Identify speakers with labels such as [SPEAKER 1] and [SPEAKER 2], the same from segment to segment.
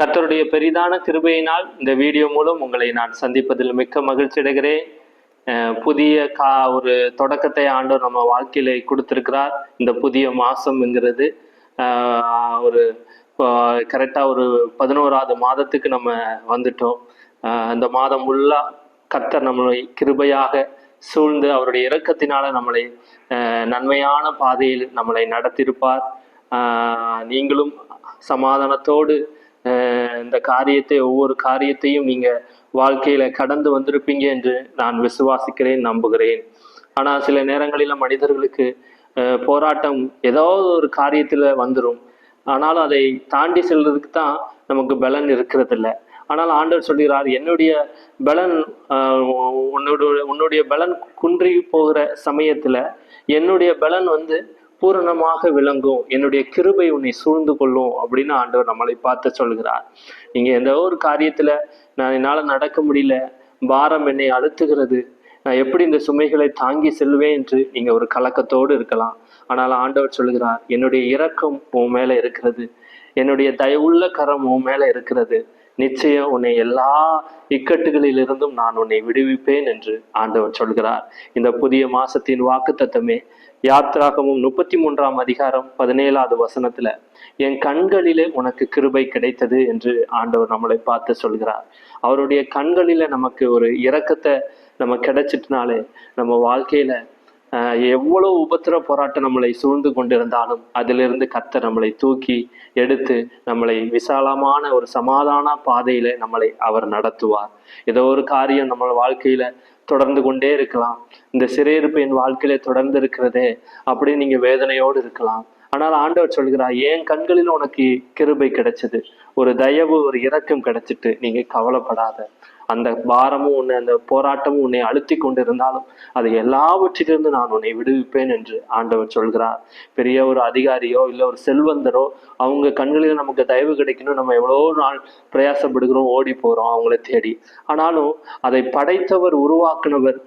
[SPEAKER 1] கர்த்தருடைய பெரிதான கிருபையினால் இந்த வீடியோ மூலம் உங்களை நான் சந்திப்பதில் மிக்க மகிழ்ச்சி அடைகிறேன். புதிய கா ஒரு தொடக்கத்தை ஆண்டு நம்ம வாழ்க்கையில கொடுத்துருக்கிறார். இந்த புதிய மாசம்ங்கிறது ஒரு கரெக்டாக ஒரு பதினோராவது மாதத்துக்கு நம்ம வந்துட்டோம். அந்த மாதம் ஃபுல்லா கர்த்தர் நம்மளை கிருபையாக சூழ்ந்து அவருடைய இறக்கத்தினால நம்மளை நன்மையான பாதையில் நம்மளை நடத்தியிருப்பார். நீங்களும் சமாதானத்தோடு இந்த காரியத்தை ஒவ்வொரு காரியத்தையும் நீங்க வாழ்க்கையில கடந்து வந்திருப்பீங்க என்று நான் விசுவாசிக்கிறேன் நம்புகிறேன். ஆனா சில நேரங்களில மனிதர்களுக்கு போராட்டம் ஏதாவது ஒரு காரியத்துல வந்துடும் ஆனாலும் அதை தாண்டி செல்றதுக்கு தான் நமக்கு பலன் இருக்கிறது இல்லை ஆனால் ஆண்டவர் சொல்கிறார் என்னுடைய பலன் உன்னுடைய உன்னுடைய பலன் குன்றி போகிற சமயத்துல என்னுடைய பலன் வந்து பூரணமாக விளங்கும். என்னுடைய கிருபை உன்னை சூழ்ந்து கொள்ளும் அப்படின்னு ஆண்டவர் நம்மளை பார்த்து சொல்கிறார் நீங்க எந்த ஒரு காரியத்துல நான் என்னால நடக்க முடியல பாரம் என்னை அழுத்துகிறது நான் எப்படி இந்த சுமைகளை தாங்கி செல்வேன் என்று நீங்க ஒரு கலக்கத்தோடு இருக்கலாம். ஆனால் ஆண்டவர் சொல்கிறார் என்னுடைய இரக்கம் உன் மேல இருக்கிறது. என்னுடைய தயவுள்ள கரம் உன் மேல இருக்கிறது. நிச்சயம் உன்னை எல்லா இக்கட்டுகளிலிருந்தும் நான் உன்னை விடுவிப்பேன் என்று ஆண்டவர் சொல்கிறார் இந்த புதிய மாசத்தின் வாக்கு தத்தமே யாத்ராகமும் முப்பத்தி மூன்றாம் அதிகாரம் பதினேழாவது வசனத்துல என் கண்களிலே உனக்கு கிருபை கிடைத்தது என்று ஆண்டவர் நம்மளை பார்த்து சொல்கிறார். அவருடைய கண்களில நமக்கு ஒரு இரக்கத்தை நம்ம கிடைச்சிட்டுனாலே நம்ம வாழ்க்கையில எவ்வளவு உபத்திர போராட்டம் நம்மளை சூழ்ந்து கொண்டிருந்தாலும் அதிலிருந்து கத்த நம்மளை தூக்கி எடுத்து நம்மளை விசாலமான ஒரு சமாதான பாதையில நம்மளை அவர் நடத்துவார். ஏதோ ஒரு காரியம் நம்ம வாழ்க்கையில தொடர்ந்து கொண்டே இருக்கலாம். இந்த சிறையிருப்பு என் வாழ்க்கையில தொடர்ந்து இருக்கிறதே அப்படின்னு நீங்க வேதனையோடு இருக்கலாம். ஆனால் ஆண்டவர் சொல்கிறார் என் கண்களில் உனக்கு கிருபை கிடைச்சது. ஒரு தயவு ஒரு இரக்கம் கிடைச்சிட்டு நீங்க கவலைப்படாத. அந்த பாரமும் உன்னை அந்த போராட்டமும் உன்னை அழுத்தி கொண்டிருந்தாலும் அது எல்லாவற்றிலிருந்து நான் உன்னை விடுவிப்பேன் என்று ஆண்டவர் சொல்கிறார். பெரிய ஒரு அதிகாரியோ இல்லை ஒரு செல்வந்தரோ அவங்க கண்களில் நமக்கு தயவு கிடைக்கணும். நம்ம எவ்வளோ நாள் பிரயாசப்படுகிறோம் ஓடி போகிறோம் அவங்கள தேடி. ஆனாலும் அதை படைத்தவர் உருவாக்குனவர்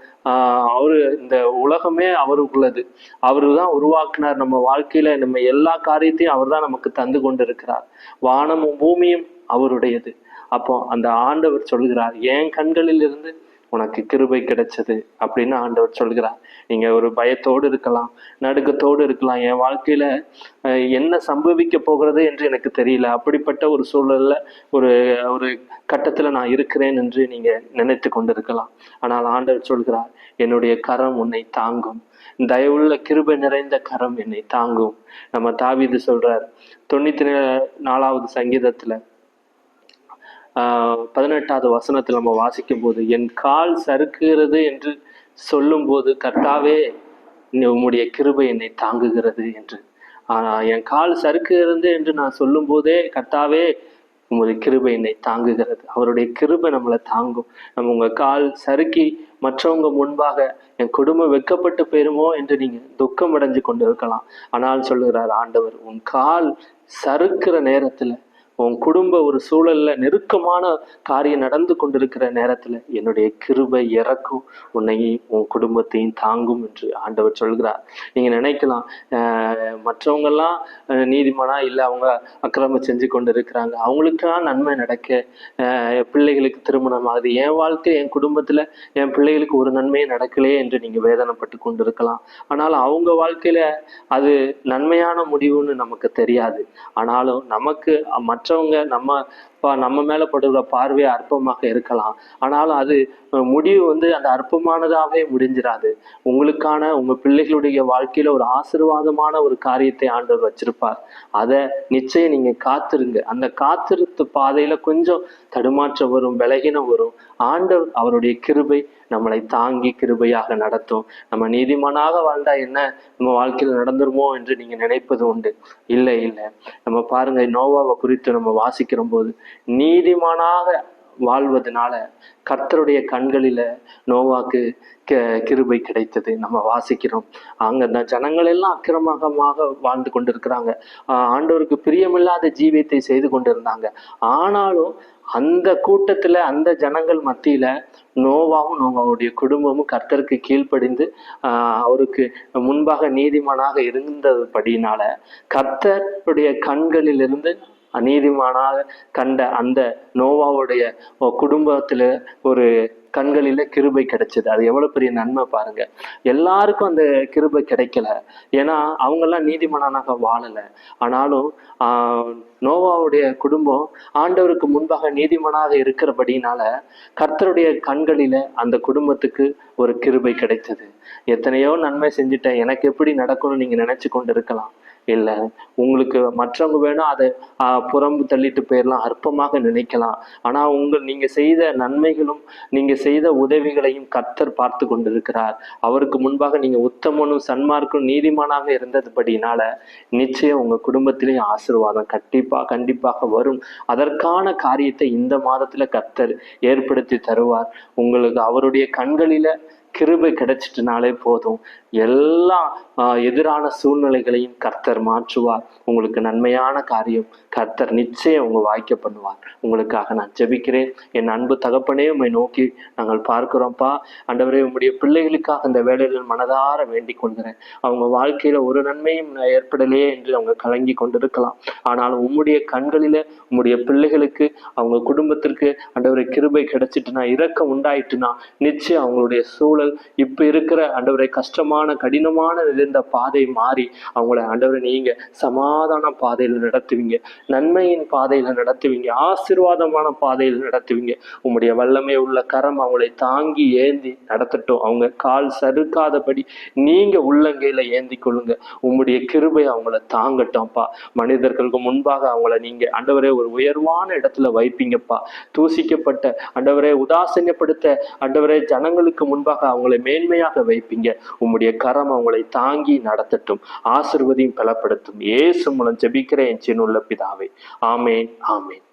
[SPEAKER 1] அவரு இந்த உலகமே அவருக்குள்ளது. அவரு தான் உருவாக்குனார் நம்ம வாழ்க்கையில. நம்ம எல்லா காரியத்தையும் அவர் தான் நமக்கு தந்து கொண்டிருக்கிறார். வானமும் பூமியும் அவருடையது. அப்போ அந்த ஆண்டவர் சொல்கிறார் என் கண்களில் இருந்து உனக்கு கிருபை கிடைச்சது அப்படின்னு ஆண்டவர் சொல்கிறார் நீங்க ஒரு பயத்தோடு இருக்கலாம் நடுக்கத்தோடு இருக்கலாம். என் வாழ்க்கையில என்ன சம்பவிக்க போகிறது என்று எனக்கு தெரியல. அப்படிப்பட்ட ஒரு சூழல்ல ஒரு ஒரு கட்டத்துல நான் இருக்கிறேன் என்று நீங்க நினைத்து கொண்டிருக்கலாம். ஆனால் ஆண்டவர் சொல்கிறார் என்னுடைய கரம் உன்னை தாங்கும். தயவுள்ள கிருபை நிறைந்த கரம் என்னை தாங்கும். நம்ம தாவிது சொல்றார் தொண்ணூத்தி நாலாவது சங்கீதத்துல பதினெட்டாவது வசனத்தில் நம்ம வாசிக்கும் போது என் கால் சறுக்குகிறது என்று சொல்லும்போது கர்த்தாவே உம்முடைய கிருபை என்னை தாங்குகிறது என்று. ஆனால் என் கால் சறுக்குகிறது என்று நான் சொல்லும்போதே கர்த்தாவே உங்களுடைய கிருபை என்னை தாங்குகிறது. அவருடைய கிருபை நம்மளை தாங்கும். நம்ம உங்கள் கால் சறுக்கி மற்றவங்க முன்பாக என் குடும்பம் வெட்கப்பட்டு போயிருமோ என்று நீங்கள் துக்கம் அடைஞ்சு கொண்டு இருக்கலாம் ஆனால் சொல்லுகிறார் ஆண்டவர் உன் கால் சறுக்கிற நேரத்தில் உன் குடும்ப ஒரு சூழல்ல நெருக்கமான காரியம் நடந்து கொண்டிருக்கிற நேரத்துல என்னுடைய கிருபை இறக்கும். உன்னையும் உன் குடும்பத்தையும் தாங்கும் என்று ஆண்டவர் சொல்கிறார். நீங்க நினைக்கலாம் மற்றவங்க மற்றவங்கெல்லாம் ஆஹ் நீதிமானா இல்லை அவங்க அக்கிரமம் செஞ்சு கொண்டு இருக்கிறாங்க அவங்களுக்கெல்லாம் நன்மை நடக்க பிள்ளைகளுக்கு திருமணம் ஆகுது. என் வாழ்க்கை என் குடும்பத்துல என் பிள்ளைகளுக்கு ஒரு நன்மையே நடக்கலையே என்று நீங்க வேதனைப்பட்டு கொண்டு இருக்கலாம் ஆனால் அவங்க வாழ்க்கையில அது நன்மையான முடிவுன்னு நமக்கு தெரியாது. ஆனாலும் நமக்கு மற்ற மற்றவங்க நம்ம பா- நம்ம மேலே படுகிற பார்வை அற்பமாக இருக்கலாம். ஆனாலும் அது முடிவு வந்து அந்த அற்பமானதாகவே முடிஞ்சிடாது உங்களுக்கான உங்க பிள்ளைகளுடைய வாழ்க்கையில ஒரு ஆசீர்வாதமான ஒரு காரியத்தை ஆண்டவர் வச்சிருப்பார். அதை நிச்சயம் நீங்கள் காத்திருங்க. அந்த காத்திருத்து பாதையில் கொஞ்சம் தடுமாற்றம் வரும் விலகினம் வரும். ஆண்டவர் அவருடைய கிருபை நம்மளை தாங்கி கிருபையாக நடத்தும். நம்ம நீதிமானாக வாழ்ந்தா என்ன? நம்ம வாழ்க்கையில நடந்துருமோ என்று நீங்க நினைப்பது உண்டு. இல்லை இல்லை. நம்ம பாருங்க நோவாவை குறித்து நம்ம வாசிக்கிற போது நீதிமானாக வாழ்வதனால கர்த்தருடைய கண்களில நோவாக்கு கிருபை கிடைத்தது. நம்ம வாசிக்கிறோம். அங்க இந்த ஜனங்கள் எல்லாம் அக்கிரமமாக வாழ்ந்து கொண்டிருக்கிறாங்க. ஆண்டவருக்கு பிரியமில்லாத ஜீவியத்தை செய்து கொண்டிருந்தாங்க. ஆனாலும் அந்த கூட்டத்துல அந்த ஜனங்கள் மத்தியில நோவாவும் நோவாவுடைய குடும்பமும் கர்த்தருக்கு கீழ்ப்படிந்து அவருக்கு முன்பாக நீதிமானாக இருந்தபடினால கர்த்தருடைய கண்களிலிருந்து நீதிமானாக கண்ட அந்த நோவாவுடைய குடும்பத்தில் ஒரு கண்களில் கிருபை கிடைச்சது. அது எவ்வளோ பெரிய நன்மை பாருங்க. எல்லாருக்கும் அந்த கிருபை கிடைக்கல. ஏன்னா அவங்கெல்லாம் நீதிமானாக வாழலை. ஆனாலும் நோவாவுடைய குடும்பம் ஆண்டவருக்கு முன்பாக நீதிமானாக இருக்கிறபடினால கர்த்தருடைய கண்களில் அந்த குடும்பத்துக்கு ஒரு கிருபை கிடைத்தது. எத்தனையோ நன்மை செஞ்சுட்டேன். எனக்கு எப்படி நடக்கும்னு நீங்கள் நினச்சி கொண்டு இருக்கலாம். இல்லை. உங்களுக்கு மற்றவங்க வேணா அதை புறம்பு தள்ளிட்டு போயிடலாம் அற்பமாக நினைக்கலாம். ஆனா உங்கள் நீங்க செய்த நன்மைகளும் நீங்க செய்த உதவிகளையும் கர்த்தர் பார்த்து கொண்டிருக்கிறார். அவருக்கு முன்பாக நீங்க உத்தமனும் சன்மார்க்கும் நீதிமானாக இருந்ததுபடினால நிச்சயம் உங்க குடும்பத்திலேயும் ஆசிர்வாதம் கண்டிப்பா கண்டிப்பாக வரும். அதற்கான காரியத்தை இந்த மாதத்துல கர்த்தர் ஏற்படுத்தி தருவார். உங்களுக்கு அவருடைய கண்களில கிருபை கிடைச்சிட்டுனாலே போதும். எல்லா எதிரான சூழ்நிலைகளையும் கர்த்தர் மாற்றுவார். உங்களுக்கு நன்மையான காரியம் கர்த்தர் நிச்சயம் உங்க வாய்க்க பண்ணுவார். உங்களுக்காக நான் ஜெபிக்கிறேன். என் அன்பு தகப்பனே உண்மை நோக்கி நாங்கள் பார்க்கிறோம்ப்பா. அண்டவரே உங்களுடைய பிள்ளைகளுக்காக அந்த வேலையில் மனதார வேண்டிக் கொள்கிறேன். அவங்க வாழ்க்கையில ஒரு நன்மையும் ஏற்படலையே என்று அவங்க கலங்கி கொண்டிருக்கலாம். ஆனாலும் உம்முடைய கண்களில உம்முடைய பிள்ளைகளுக்கு அவங்க குடும்பத்திற்கு அண்டவரை கிருபை கிடைச்சிட்டுனா இரக்கம் உண்டாயிட்டுனா நிச்சயம் அவங்களுடைய சூழல் இப்ப இருக்கிற ஆண்டவரை கஷ்டமான கடினமான இருந்த பாதை மாறி அவங்கள ஆண்டவரை நீங்க சமாதான பாதையில் நடத்துவீங்க. நன்மையின் பாதையில் நடத்துவீங்க. ஆசிர்வாதமான பாதையில் நடத்துவீங்க. உங்களுடைய வல்லமை உள்ள கரம் அவங்களை தாங்கி ஏந்தி நடத்தட்டும். அவங்க கால் சறுக்காதபடி நீங்க உள்ளங்கையில ஏந்தி கொள்ளுங்க. உங்களுடைய கிருபை அவங்கள தாங்கட்டும்ப்பா. மனிதர்களுக்கு முன்பாக அவங்கள நீங்க ஆண்டவரே ஒரு உயர்வான இடத்துல வைப்பீங்கப்பா. தூசிக்கப்பட்ட ஆண்டவரே உதாசீனப்படுத்த ஆண்டவரே ஜனங்களுக்கு முன்பாக அவங்களை மேன்மையாக வைப்பீங்க. உம்முடைய கரம் அவங்களை தாங்கி நடத்தட்டும். ஆசிர்வதியும் பலப்படுத்தும். ஏசு மூலம் ஜெபிக்கிற என் சின்னுள்ள பிதாவை. ஆமேன் ஆமேன்.